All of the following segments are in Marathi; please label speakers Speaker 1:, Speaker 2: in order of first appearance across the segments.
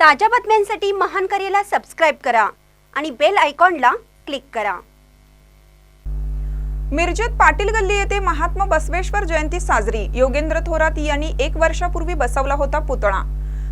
Speaker 1: ताज्या बातम्यांसाठी महान करेला सबस्क्राईब करा आणि बेल आयकॉनला क्लिक करा.
Speaker 2: मिरजेत पाटील गल्ली येथे महात्मा बसवेश्वर जयंती साजरी. योगेंद्र थोरात यांनी एक वर्षापूर्वी बसवला होता पुतळा.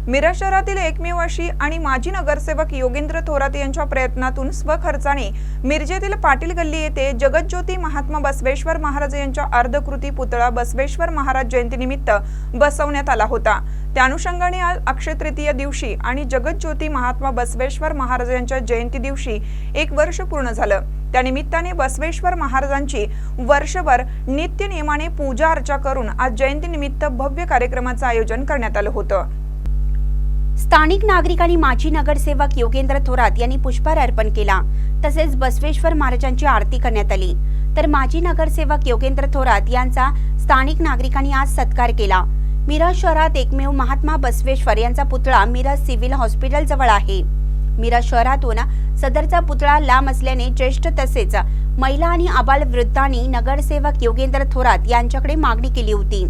Speaker 2: मिरज शहरातील एकमेव अशी आणि माजी नगरसेवक योगेंद्र थोरात यांच्या प्रयत्नातून स्वखर्चाने मिरजेतील पाटील गल्ली येथे जगज्योती महात्मा बसवेश्वर महाराज यांच्या अर्धकृती पुतळा बसवेश्वर महाराज जयंतीनिमित्त बसवण्यात आला होता. त्या अनुषंगाने आज अक्षय तृतीय दिवशी आणि जगज्योती महात्मा बसवेश्वर महाराज यांच्या जयंती दिवशी एक वर्ष पूर्ण झालं. त्यानिमित्ताने बसवेश्वर महाराजांची वर्षभर नित्य नियमाने पूजा अर्चा करून आज जयंतीनिमित्त भव्य कार्यक्रमाचं आयोजन करण्यात आलं होतं.
Speaker 1: स्थानिक नागरिक आणि माजी नगरसेवक योगेंद्र थोरात यांनी पुष्पहार अर्पण केला. तसेच बसवेश्वर महाराजांची आरती करण्यात आली. तर माजी नगरसेवक योगेंद्र थोरात यांचा स्थानिक नागरिकांनी आज सत्कार केला. मिरज शहरात एकमेव महात्मा बसवेश्वर यांचा पुतळा मिरज सिव्हिल हॉस्पिटल जवळ आहे. मिरज शहरातून सदरचा पुतळा लांब असल्याने ज्येष्ठ तसेच महिला आणि आबाल वृद्धांनी नगरसेवक योगेंद्र थोरात यांच्याकडे मागणी केली होती.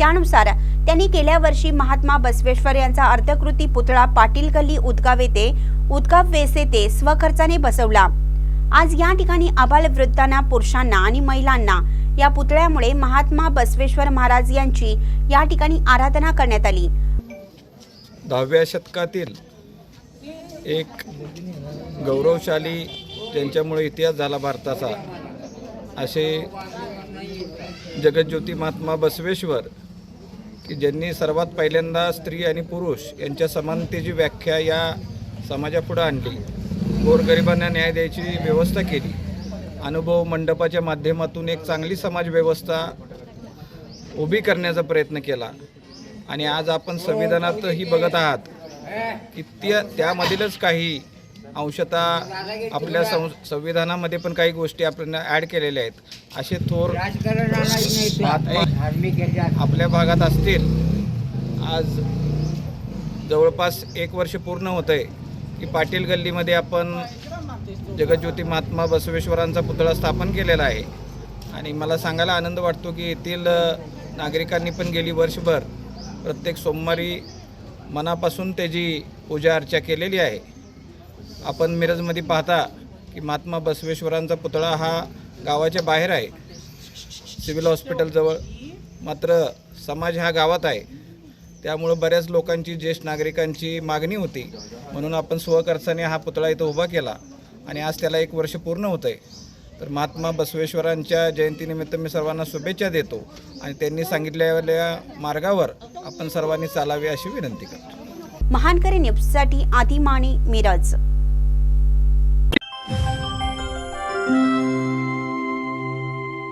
Speaker 1: त्यानुसार त्यांनी गेल्या वर्षी महात्मा बसवेश्वर यांचा अर्धकृती पुतळा पाटील गल्ली उदगाव येथे उदगाव वेस येथे स्वखर्चाने बसवला. आज या ठिकाणी आबाल वृद्धांना पुरुषांना आणि महिलांना या पुतळ्यामुळे महात्मा बसवेश्वर महाराज यांची या ठिकाणी आराधना करण्यात आली.
Speaker 3: दहाव्या शतकातील एक गौरवशाली ज्यांच्यामुळे इतिहास झाला भारताचा. असे जगज्योती महात्मा बसवेश्वर की ज्यांनी सर्वात पहिल्यांदा स्त्री आणि पुरुष यांच्या समानतेची व्याख्या या समाजापुढं आणली. गोरगरिबांना न्याय द्यायची व्यवस्था केली. अनुभव मंडपाच्या माध्यमातून एक चांगली समाज व्यवस्था उभी करण्याचा प्रयत्न केला. आणि आज आपण संविधानातही बघत आहात की त्या त्यामधीलच काही अंशतः आपल्या सं संविधानामध्ये पण काही गोष्टी आपण ॲड केलेल्या आहेत. असे थोर आपल्या भागात असतील आज जवळपास एक वर्ष पूर्ण होतं आहे की पाटील गल्लीमध्ये आपण जगज्योती महात्मा बसवेश्वरांचा पुतळा स्थापन केलेला आहे. आणि मला सांगायला आनंद वाटतो की येथील नागरिकांनी पण गेली वर्षभर प्रत्येक सोमवारी मनापासून त्याची पूजा अर्चा केलेली आहे. आपण मिरजमध्ये पाहता की महात्मा बसवेश्वरांचा पुतळा हा गावाच्या बाहेर आहे. सिव्हिल हॉस्पिटलजवळ मात्र समाज हा गावात आहे. त्यामुळं बऱ्याच लोकांची ज्येष्ठ नागरिकांची मागणी होती. म्हणून आपण स्वखर्चाने हा पुतळा इथं उभा केला आणि आज त्याला एक वर्ष पूर्ण होतं आहे तर महात्मा बसवेश्वरांच्या जयंतीनिमित्त मी सर्वांना शुभेच्छा देतो आणि त्यांनी सांगितलेल्या मार्गावर आपण सर्वांनी चालावे अशी विनंती करतो.
Speaker 1: महानकरी न्यूजसाठी आदिमाणी मिरज.